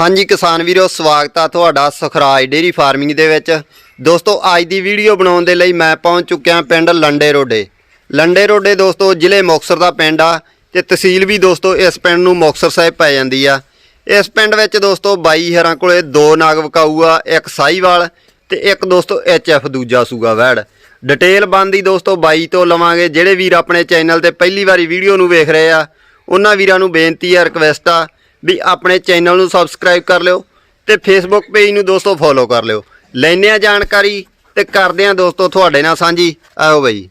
ਹਾਂਜੀ ਕਿਸਾਨ ਵੀਰੋ, ਸਵਾਗਤ ਆ ਤੁਹਾਡਾ ਸੁਖਰਾਜ ਡੇਰੀ ਫਾਰਮਿੰਗ ਦੇ ਵਿੱਚ। ਦੋਸਤੋ, ਅੱਜ ਦੀ ਵੀਡੀਓ ਬਣਾਉਣ ਦੇ ਲਈ ਮੈਂ ਪਹੁੰਚ ਚੁੱਕਿਆ ਪਿੰਡ ਲੰਡੇ ਰੋਡੇ। ਲੰਡੇ ਰੋਡੇ ਦੋਸਤੋ, ਜ਼ਿਲ੍ਹੇ ਮੁਕਤਸਰ ਦਾ ਪਿੰਡ ਆ ਤੇ ਤਹਿਸੀਲ ਵੀ ਦੋਸਤੋ ਇਸ ਪਿੰਡ ਨੂੰ ਮੁਕਤਸਰ ਸਾਹਿਬ ਪੈ ਜਾਂਦੀ ਆ। ਇਸ ਪਿੰਡ ਵਿੱਚ ਦੋਸਤੋ ਬਾਈ ਹਰਾਂ ਕੋਲੇ ਦੋ ਨਾਗ ਵਿਕਾਊ ਆ, ਇੱਕ ਸਾਈਵਾਲ ਤੇ ਇੱਕ ਦੋਸਤੋ ਐਫ ਦੂਜਾ ਸੂਗਾ ਵੈੜ। ਡਿਟੇਲ ਬੰਦੀ ਦੋਸਤੋ ਬਾਈ ਤੋਂ ਲਵਾਂਗੇ। ਜਿਹੜੇ ਵੀਰ ਆਪਣੇ ਚੈਨਲ ਤੇ ਪਹਿਲੀ ਵਾਰੀ ਵੀਡੀਓ ਨੂੰ ਵੇਖ ਰਹੇ ਆ, ਉਹਨਾਂ ਵੀਰਾਂ ਨੂੰ ਬੇਨਤੀ ਆ, ਰਿਕਵੈਸਟ ਆ ਵੀ ਆਪਣੇ ਚੈਨਲ ਨੂੰ ਸਬਸਕ੍ਰਾਈਬ ਕਰ ਲਿਓ ਤੇ ਫੇਸਬੁੱਕ ਪੇਜ ਨੂੰ ਦੋਸਤੋ ਫੋਲੋ ਕਰ ਲਿਓ। ਲੈਨੇ ਆ ਜਾਣਕਾਰੀ ਤੇ ਕਰਦੇ ਆ ਦੋਸਤੋ ਤੁਹਾਡੇ ਨਾਲ ਸਾਂਝੀ। ਆਓ ਬਾਈ।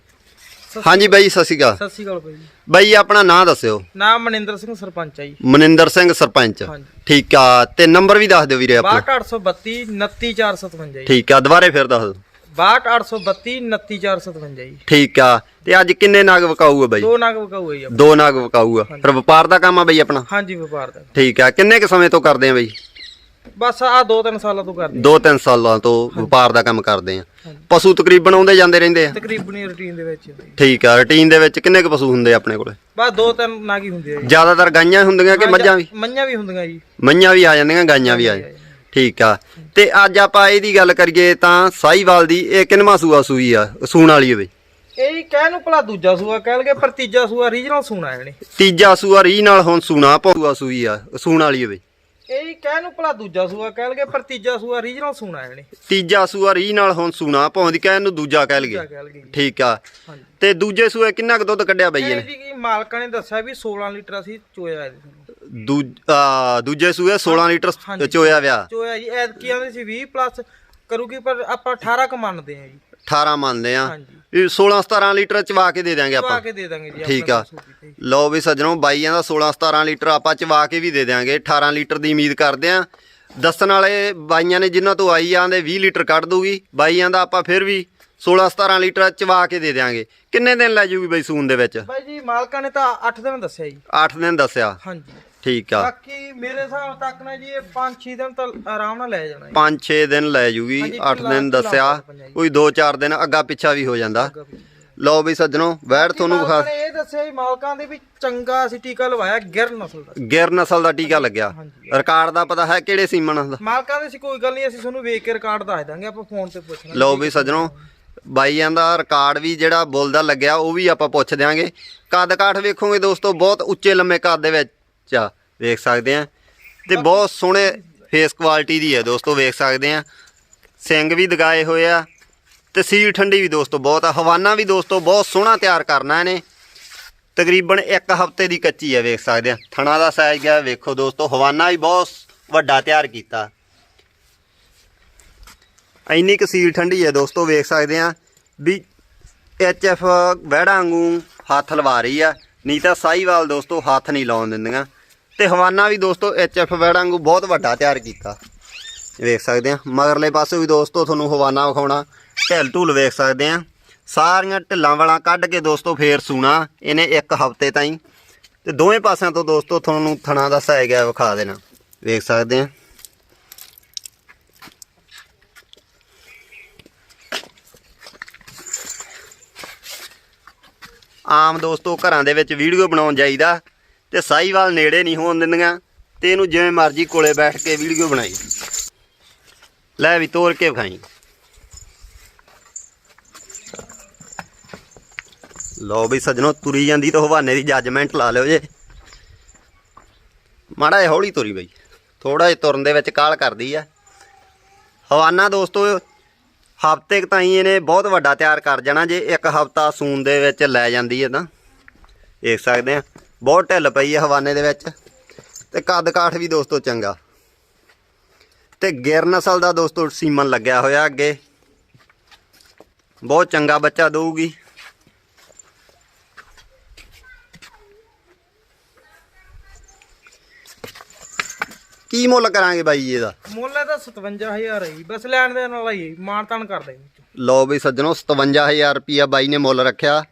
ਹਾਂਜੀ ਬਾਈ ਸਤਿ ਸ਼੍ਰੀ ਅਕਾਲ। ਸਤਿ ਸ਼੍ਰੀ ਅਕਾਲ ਭਾਈ ਬਾਈ ਆਪਣਾ ਨਾਂ ਦੱਸਿਓ। ਨਾਮ ਮਨਿੰਦਰ ਸਿੰਘ ਸਰਪੰਚ ਆ ਜੀ। ਮਨਿੰਦਰ ਸਿੰਘ ਸਰਪੰਚ। ਠੀਕ ਆ ਤੇ ਨੰਬਰ ਵੀ ਦੱਸ ਦਿਓ ਵੀਰੇ ਆਪਣਾ। 62832 29457 ਜੀ। ਠੀਕ ਆ ਦੁਬਾਰੇ ਫਿਰ ਦੱਸ ਦਿਓ। 62832 29457 ਜੀ। ਠੀਕ ਆ ਤੇ ਅੱਜ ਕਿੰਨੇ ਨਾਗ ਵਿਕਾਊ ਆ ਬਾਈ? ਦੋ ਨਗ ਵਕਾਊ ਹੈ ਜੀ। ਦੋ ਨਾਗ ਵਿਕਾਊ ਆ ਫਿਰ ਵਪਾਰ ਦਾ ਕੰਮ ਆ ਬਾਈ ਆਪਣਾ? ਹਾਂਜੀ ਵਪਾਰ ਦਾ ਠੀਕ ਆ ਕਿੰਨੇ ਕੁ ਸਮੇਂ ਤੋਂ ਕਰਦੇ ਆ ਬਾਈ? ਬਸ ਆ ਦੋ ਤਿੰਨ ਸਾਲਾਂ ਤੋਂ ਕਰਦੇ ਦੋ ਤਿੰਨ ਸਾਲਾਂ ਤੋਂ ਵਪਾਰ ਦਾ ਕੰਮ ਕਰਦੇ ਆ। ਪਸ਼ੂ ਤਕਰੀਬਨ ਆਉਂਦੇ ਜਾਂਦੇ ਰਹਿੰਦੇ ਆ? ਤਕਰੀਬਨ ਰੁਟੀਨ ਦੇ ਵਿੱਚ। ਠੀਕ ਆ ਰੁਟੀਨ ਦੇ ਵਿੱਚ ਕਿੰਨੇ ਕੁ ਪਸ਼ੂ ਹੁੰਦੇ ਆ ਆਪਣੇ ਕੋਲੇ? ਬਸ ਦੋ ਤਿੰਨ ਨਾਗ ਹੀ ਹੁੰਦੇ ਆ ਜੀ। ਜ਼ਿਆਦਾਤਰ ਗਾਈਆਂ ਹੁੰਦੀਆਂ ਕਿ ਮੱਝਾਂ ਵੀ? ਮੱਝਾਂ ਵੀ ਹੁੰਦੀਆਂ ਜੀ। ਮੱਝਾਂ ਵੀ ਆ ਜਾਂਦੀਆਂ ਗਾਈਆਂ ਵੀ ਆ ਜਾਂਦੀਆਂ। ਠੀਕ ਆ। ਤੇ ਅੱਜ ਆਪਾਂ ਇਹਦੀ ਗੱਲ ਕਰੀਏ ਤਾਂ ਸਾਈਵਾਲ ਦੀ ਇਹ ਕਿੰਨਵਾਂ ਸੂਆ ਸੂਈ ਆ ਸੂਣ ਵਾਲੀ ਹੋਵੇ? ਇਹ ਜੀ ਕਹਿ ਨੂੰ ਭਲਾ ਦੂਜਾ ਸੂਆ ਕਹਿ ਲਗੇ ਪਰ ਤੀਜਾ ਸੂਆ ਰੀਜਨਲ ਸੂਣਾ ਹੈ ਤੀਜਾ ਸੂਆ ਰੀ ਨਾਲ ਹੁਣ ਸੂਣਾ ਪਊਆ ਸੂਈ ਆ ਸੂਣ ਵਾਲੀ ਹੋਵੇ। ਇਹ ਜੀ ਕਹਿ ਨੂੰ ਭਲਾ ਦੂਜਾ ਸੂਆ ਕਹਿ ਲਗੇ ਪਰ ਤੀਜਾ ਸੂਆ ਰੀਜਨਲ ਸੂਣਾ ਹੈ ਤੀਜਾ ਸੂਆ ਰੀ ਨਾਲ ਹੁਣ ਸੂਣਾ ਪਾਉਂਦੀ ਕਹਿਣ ਨੂੰ ਦੂਜਾ ਕਹਿ ਲਗੇ ਠੀਕ ਆ। ਤੇ ਦੂਜੇ ਸੂਏ ਕਿੰਨਾ ਕੁ ਦੁੱਧ ਕੱਢਿਆ ਬਈ ਇਹ ਇਹਨੇ ਮਾਲਕਾਂ ਨੇ ਦੱਸਿਆ ਵੀ 16 ਲੀਟਰ ਅਸੀਂ ਚੋਇਆ ਇਹਦੇ। ਦੂ- ਆ, ਦੂਜੇ ਸੂਏ 16 ਲੀਟਰ ਹਾਂਜੀ। ਚੋਇਆ ਵਿਆ। ਚੋਇਆ ਜੀ ਐਤਕੀ ਆਂਦੇ ਸੀ 20 ਪਲੱਸ ਕਰੂਗੀ ਪਰ ਆਪਾਂ 18 ਕ ਮੰਨਦੇ ਆ ਜੀ। 18 ਮੰਨਦੇ ਆ ਹਾਂਜੀ। ਇਹ 16 17 ਲੀਟਰ ਚਵਾ ਕੇ ਦੇ ਦਿਆਂਗੇ ਚਵਾ ਆਪਾਂ ਕੇ ਦੇ ਦਾਂਗੇ ਜੀ ਠੀਕ ਆਪਣਾ ਆ। ਸੂਬੀ ਤੇ। ਲਓ ਵੀ ਸੱਜਣੋ ਬਾਈਆਂ ਦਾ 16 17 ਲੀਟਰ ਆਪਾਂ ਚਵਾ ਕੇ ਵੀ ਦੇ ਦਿਆਂਗੇ। 18 ਲੀਟਰ ਦੀ ਉਮੀਦ ਕਰਦੇ ਆਂ ਦੱਸਣ ਵਾਲੇ ਬਾਈਆਂ ਨੇ ਜਿਨ੍ਹਾਂ ਤੋਂ ਆਈ ਆਂਦੇ 20 ਲੀਟਰ ਕੱਢ ਦੂਗੀ ਬਾਈਆਂ ਦਾ ਆਪਾਂ ਫਿਰ ਵੀ 16 17 ਲੀਟਰ ਚਵਾ ਕੇ ਦੇ ਦਿਆਂਗੇ। ਕਿੰਨੇ ਦਿਨ ਲੈ ਜੂਗੀ ਬਈ ਸੂਨ ਦੇ ਵਿੱਚ? ਬਾਈ ਜੀ ਮਾਲਕਾਂ ਨੇ ਤਾਂ 8 ਦਿਨ ਦੱਸਿਆ ਜੀ। 8 ਦਿਨ ਦੱਸਿਆ। ਹਾਂਜੀ। ਠੀਕ ਆ। ਬਾਕੀ ਮੇਰੇ ਹਿਸਾਬ ਤੱਕ ਨਾ ਜੀ ਇਹ 5-6 ਦਿਨ ਤਾਂ ਆਰਾਮ ਨਾਲ ਲੈ ਜਾਣਾ ਜੀ। 5-6 ਦਿਨ ਲੈ ਜੂਗੀ ਹਾਂਜੀ, 8 ਦਿਨ ਦੱਸਿਆ। ਕੋਈ 2-4 ਦਿਨ ਅੱਗਾ ਪਿੱਛਾ ਵੀ ਹੋ ਜਾਂਦਾ। ਲਓ ਵੀ ਸੱਜਣੋ ਵੈੜ ਤੁਹਾਨੂੰ ਵਿਖਾ ਮਾਲਕਾਂ ਨੇ ਇਹ ਦੱਸਿਆ ਜੀ ਮਾਲਕਾਂ ਦੇ ਵੀ ਚੰਗਾ ਅਸੀਂ ਟੀਕਾ ਲਵਾਇਆ ਗਿਰ ਨਸਲ ਦਾ। ਗਿਰ ਨਸਲ ਦਾ ਟੀਕਾ ਲੱਗਿਆ। ਹਾਂਜੀ। ਰਿਕਾਰਡ ਦਾ ਪਤਾ ਹੈ ਕਿਹੜੇ ਸੀਮਨ ਦਾ। ਮਾਲਕਾਂ ਦੇ ਸੀ ਕੋਈ ਗੱਲ ਨਹੀਂ ਅਸੀਂ ਤੁਹਾਨੂੰ ਵੇਖ ਕੇ ਰਿਕਾਰਡ ਦੱਸ ਦਾਂਗੇ ਆਪਾਂ ਫੋਨ ਤੇ ਪੁੱਛਣਾ ਲਓ ਵੀ ਸੱਜਣੋ ਬਾਈਆਂ ਦਾ ਰਿਕਾਰਡ ਵੀ ਜਿਹੜਾ ਬੁੱਲ ਦਾ ਲੱਗਿਆ ਉਹ ਵੀ ਆਪਾਂ ਪੁੱਛ ਦਿਆਂਗੇ। ਕੱਦ ਕਾਠ ਵੇਖੋਗੇ ਦੋਸਤੋ ਬਹੁਤ ਉੱਚੇ ਲੰਮੇ ਕੱਦ ਦੇ ਵਿੱਚ। ਆ ਵੇਖ ਸਕਦੇ ਆ। ਤੇ ਬਹੁਤ ਸੋਹਣੇ ਫੇਸ ਕੁਆਲਿਟੀ ਦੀ ਹੈ ਦੋਸਤੋ, ਵੇਖ ਸਕਦੇ ਆ। ਸਿੰਘ ਵੀ ਦਗਾਏ ਹੋਏ ਆ ਤੇ ਸੀਲ ਠੰਡੀ ਵੀ ਦੋਸਤੋ ਬਹੁਤ ਆ। ਹਵਾਨਾ ਵੀ ਦੋਸਤੋ ਬਹੁਤ ਸੋਹਣਾ ਤਿਆਰ ਕਰਨਾ ਇਹਨੇ। ਤਕਰੀਬਨ ਇੱਕ ਹਫ਼ਤੇ ਦੀ ਕੱਚੀ ਹੈ ਵੇਖ ਸਕਦੇ ਆ। ਥਣਾ ਦਾ ਸਾਈਜ਼ ਗਿਆ ਵੇਖੋ ਦੋਸਤੋ, ਹਵਾਨਾ ਵੀ ਬਹੁਤ ਵੱਡਾ ਤਿਆਰ ਕੀਤਾ। ਇੰਨੀ ਕੁ ਸੀਲ ਠੰਡੀ ਹੈ ਦੋਸਤੋ, ਵੇਖ ਸਕਦੇ ਆ। ਵੀ ਐਫ ਵਹਿੜਾਂ ਵਾਂਗੂ ਹੱਥ ਲਵਾ ਰਹੀ ਆ। ਨਹੀਂ ਤਾਂ ਸਾਈਵਾਲ ਦੋਸਤੋ ਹੱਥ ਨਹੀਂ ਲਾਉਣ ਦਿੰਦੀਆਂ। ਤੇ ਹਵਾਨਾ ਵੀ ਦੋਸਤੋ ਐਫ ਵਹਿੜਾਂ ਵਾਂਗੂ ਬਹੁਤ ਵੱਡਾ ਤਿਆਰ ਕੀਤਾ। ਵੇਖ ਸਕਦੇ ਆ, ਮਗਰਲੇ ਪਾਸੇ ਵੀ ਦੋਸਤੋ ਤੁਹਾਨੂੰ ਹਵਾਨਾ ਵਿਖਾਉਣਾ। ਢਿੱਲ ਢੁੱਲ ਵੇਖ ਸਕਦੇ ਆ। ਸਾਰੀਆਂ ਢਿੱਲਾਂ ਵਾਲਾਂ ਕੱਢ ਕੇ ਦੋਸਤੋ ਫੇਰ ਸੂਣਾ, ਇਹਨੇ ਇੱਕ ਹਫ਼ਤੇ ਤਾਈਂ। ਤੇ ਦੋਵੇਂ ਪਾਸਿਆਂ ਤੋਂ ਦੋਸਤੋ ਤੁਹਾਨੂੰ ਥਣਾ ਦਾ ਸਹਾਇ ਗਿਆ ਵਿਖਾ ਦੇਣਾ। ਵੇਖ ਸਕਦੇ ਆ। ਆਮ ਦੋਸਤੋ ਘਰਾਂ ਦੇ ਵਿੱਚ ਵੀਡੀਓ ਬਣਾਉਣ ਜਾਈਦਾ। ਤੇ ਸਾਈਵਾਲ ਨੇੜੇ ਨਹੀਂ ਹੋਣ ਦਿੰਦੀਆਂ ਤੇ ਇਹਨੂੰ ਜਿਵੇਂ ਮਰਜ਼ੀ ਕੋਲੇ ਬੈਠ ਕੇ ਵੀਡੀਓ ਬਣਾਈ। ਲੈ ਵੀ ਤੋੜ ਕੇ ਵਿਖਾਈ। ਲਓ ਵੀ ਸੱਜਣੋ, ਤੁਰੀ ਜਾਂਦੀ ਤਾਂ ਹਵਾਨੇ ਦੀ ਜੱਜਮੈਂਟ ਲਾ ਲਿਓ ਜੇ। ਮਾੜਾ ਜਿਹਾ ਹੌਲੀ ਤੁਰੀ ਬਈ। ਥੋੜਾ ਜਿਹਾ ਤੁਰਨ ਦੇ ਵਿੱਚ ਕਾਲ ਕਰਦੀ ਆ। ਹਵਾਨਾ ਦੋਸਤੋ, ਹਫ਼ਤੇ ਕੁ ਤਾਈਂ ਇਹਨੇ ਬਹੁਤ ਵੱਡਾ ਤਿਆਰ ਕਰ ਜਾਣਾ ਜੇ ਇੱਕ ਹਫ਼ਤਾ ਸੂਨ ਦੇ ਵਿੱਚ ਲੈ ਜਾਂਦੀ ਹੈ ਤਾਂ। ਦੇਖ ਸਕਦੇ ਆ। ਬਹੁਤ ਢਿੱਲ ਪਈ ਹੈ ਹਵਾਨੇ ਦੇ ਵਿੱਚ। ਤੇ ਕੱਦ ਕਾਠ ਵੀ ਦੋਸਤੋ ਚੰਗਾ। ਤੇ ਗਿਰ ਨਸਲ ਦਾ ਦੋਸਤੋ ਸੀਮਨ ਲੱਗਿਆ ਹੋਇਆ ਅੱਗੇ। ਬਹੁਤ ਚੰਗਾ ਬੱਚਾ ਦਊਗੀ। ਕੀ ਮੁੱਲ ਕਰਾਂਗੇ ਬਾਈ ਇਹਦਾ? ਮੁੱਲ ਇਹਦਾ 57000 ਹੈ ਜੀ। ਬਸ ਲੈਣ ਦੇ ਨਾਲ ਹੀ ਮਾਨਤਾਨ ਕਰ ਦੇਂਗੇ ਲਓ ਬਈ ਸੱਜਣੋ 57000 ਰੁਪਿਆ ਬਾਈ ਨੇ ਮੁੱਲ ਰੱਖਿਆ।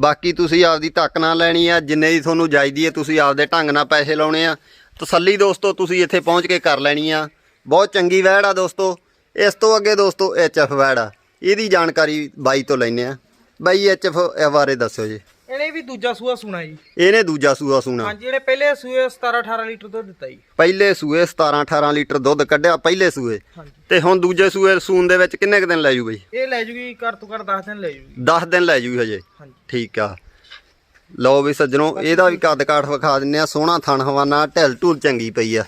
ਬਾਕੀ ਤੁਸੀਂ ਆਪਦੀ ਧੱਕ ਨਾਲ ਲੈਣੀ ਆ, ਜਿੰਨੇ ਦੀ ਤੁਹਾਨੂੰ ਜਾਇਦੀ ਹੈ ਤੁਸੀਂ ਆਪਦੇ ਢੰਗ ਨਾਲ ਪੈਸੇ ਲਾਉਣੇ ਆ। ਤਸੱਲੀ ਦੋਸਤੋ, ਤੁਸੀਂ ਇੱਥੇ ਪਹੁੰਚ ਕੇ ਕਰ ਲੈਣੀ ਆ। ਬਹੁਤ ਚੰਗੀ ਵੈੜ ਆ ਦੋਸਤੋ। ਇਸ ਤੋਂ ਅੱਗੇ ਦੋਸਤੋ ਐਫ ਵੈੜ ਆ। ਇਹਦੀ ਜਾਣਕਾਰੀ ਬਾਈ ਤੋਂ ਲੈਣੇ ਆ। ਬਾਈ ਐਫ ਬਾਰੇ ਦੱਸਿਓ ਜੀ। ਇਹਨੇ ਵੀ ਦੂਜਾ ਸੂਆ ਸੁਣਾ ਜੀ। ਇਹਨੇ ਦੂਜਾ ਸੂਆ ਸੂਣਾ। ਹਾਂਜੀ ਇਹਨੇ ਪਹਿਲੇ ਸੂਏ 17 18 ਲੀਟਰ ਦੁੱਧ ਦਿੱਤਾ ਜੀ। ਪਹਿਲੇ ਸੂਏ 17 18 ਲੀਟਰ ਦੁੱਧ ਕੱਢਿਆ ਪਹਿਲੇ ਸੂਏ। ਹਾਂਜੀ। ਤੇ ਹੁਣ ਦੂਜੇ ਸੂਏ ਸੂਣ ਦੇ ਵਿੱਚ ਕਿੰਨੇ ਕੁ ਦਿਨ ਲੈ ਜੂ ਬਈ? ਇਹ ਲੈ ਜੂਗੀ ਘਰ ਤੋਂ ਘਰ 10 ਦਿਨ ਲੈ ਜੂਗੀ। 10 ਦਿਨ ਲੈ ਜੂ ਹਜੇ? ਹਾਂਜੀ। ਠੀਕ ਆ। ਲਓ ਵੀ ਸੱਜਣੋ ਇਹਦਾ ਵੀ ਕੱਦ ਕਾਠ ਵਿਖਾ ਦਿੰਨੇ ਆ। ਸੋਹਣਾ ਥਣ ਹਵਾਨਾ ਢਿੱਲ ਢੂਲ ਚੰਗੀ ਪਈ ਆ।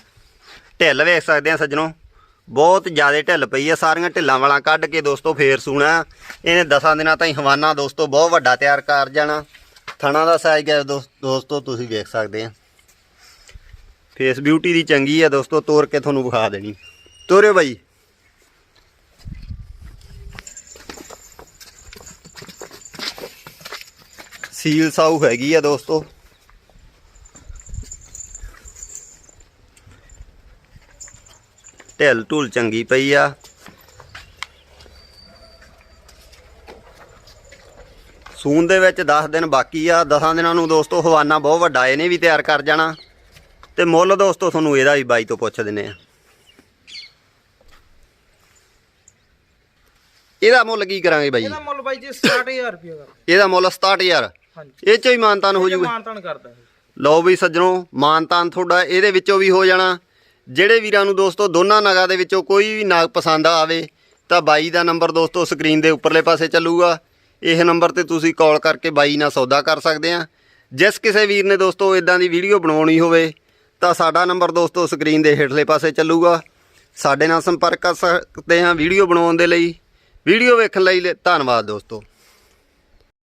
ਢਿੱਲ ਵੇਖ ਸਕਦੇ ਆ ਸੱਜਣੋ ਬਹੁਤ ਜ਼ਿਆਦਾ ਢਿੱਲ ਪਈ ਆ। ਸਾਰੀਆਂ ਢਿੱਲਾਂ ਵਾਲਾ ਕੱਢ ਕੇ ਦੋਸਤੋ ਫੇਰ ਸੂਣਾ। ਇਹਨੇ 10 ਦਿਨਾਂ ਤਾਈਂ ਹਵਾਨਾ ਦੋਸਤੋ ਬਹੁਤ ਵੱਡਾ ਤਿਆਰ ਕਰ ਜਾਣਾ। ਥਣਾ ਦਾ ਸਾਈਜ਼ ਹੈ ਦੋਸਤੋ, ਤੁਸੀਂ ਵੇਖ ਸਕਦੇ ਆ। ਫੇਸ ਬਿਊਟੀ ਦੀ ਚੰਗੀ ਆ ਦੋਸਤੋ, ਤੋਰ ਕੇ ਤੁਹਾਨੂੰ ਵਿਖਾ ਦੇਣੀ। ਤੋਰਿਓ ਬਾਈ। ਸੀਲ ਸਾਊ ਹੈਗੀ ਆ ਦੋਸਤੋ। ਢਿੱਲ ਢੁਲ ਚੰਗੀ ਪਈ ਆ। ਸੂਨ ਦੇ ਵਿੱਚ 10 ਦਿਨ ਬਾਕੀ ਆ 10 ਦਿਨਾਂ ਨੂੰ ਦੋਸਤੋ ਹਵਾਨਾ ਬਹੁਤ ਵੱਡਾ ਇਹਨੇ ਵੀ ਤਿਆਰ ਕਰ ਜਾਣਾ। ਤੇ ਮੁੱਲ ਦੋਸਤੋ ਤੁਹਾਨੂੰ ਇਹਦਾ ਵੀ ਬਾਈ ਤੋਂ ਪੁੱਛ ਦਿੰਨੇ ਆ। ਇਹਦਾ ਮੁੱਲ ਕੀ ਕਰਾਂਗੇ ਬਾਈ? ਇਹਦਾ ਮੁੱਲ ਬਾਈ ਜੀ 60000 ਰੁਪਏ ਦਾ। ਇਹਦਾ ਮੁੱਲ 67000 ਹਾਂਜੀ। ਇਹ ਚੋਂ ਹੀ ਮਾਨਤਾਨ ਹੋ ਜੂਗਾ। ਮਾਨਤਾਨ ਕਰਦਾ ਲਓ ਵੀ ਸੱਜਣੋ ਮਾਨਤਾਨ ਤੁਹਾਡਾ ਇਹਦੇ ਵਿੱਚੋਂ ਵੀ ਹੋ ਜਾਣਾ। ਜਿਹੜੇ ਵੀਰਾਂ ਨੂੰ ਦੋਸਤੋ ਦੋਨਾਂ ਨਗਾਂ ਦੇ ਵਿੱਚੋਂ ਕੋਈ ਵੀ ਨਾਗ ਪਸੰਦ ਆਵੇ ਤਾਂ ਬਾਈ ਦਾ ਨੰਬਰ ਦੋਸਤੋ ਸਕਰੀਨ ਦੇ ਉੱਪਰਲੇ ਪਾਸੇ ਚੱਲੂਗਾ। ਇਹ ਨੰਬਰ ਤੇ ਤੁਸੀਂ ਕਾਲ ਕਰਕੇ ਬਾਈ ਨਾਲ ਸੌਦਾ ਕਰ ਸਕਦੇ ਆ। ਜਿਸ ਕਿਸੇ ਵੀਰ ਨੇ ਦੋਸਤੋ ਇਦਾਂ ਦੀ ਵੀਡੀਓ ਬਣਾਉਣੀ ਹੋਵੇ, ਤਾਂ ਸਾਡਾ ਨੰਬਰ ਦੋਸਤੋ ਸਕਰੀਨ ਦੇ ਹੇਠਲੇ ਪਾਸੇ ਚੱਲੂਗਾ। ਸਾਡੇ ਨਾਲ ਸੰਪਰਕ ਕਰ ਸਕਦੇ ਆ ਵੀਡੀਓ ਬਣਾਉਣ ਦੇ ਲਈ। ਵੀਡੀਓ ਵੇਖਣ ਲਈ ਧੰਨਵਾਦ ਦੋਸਤੋ।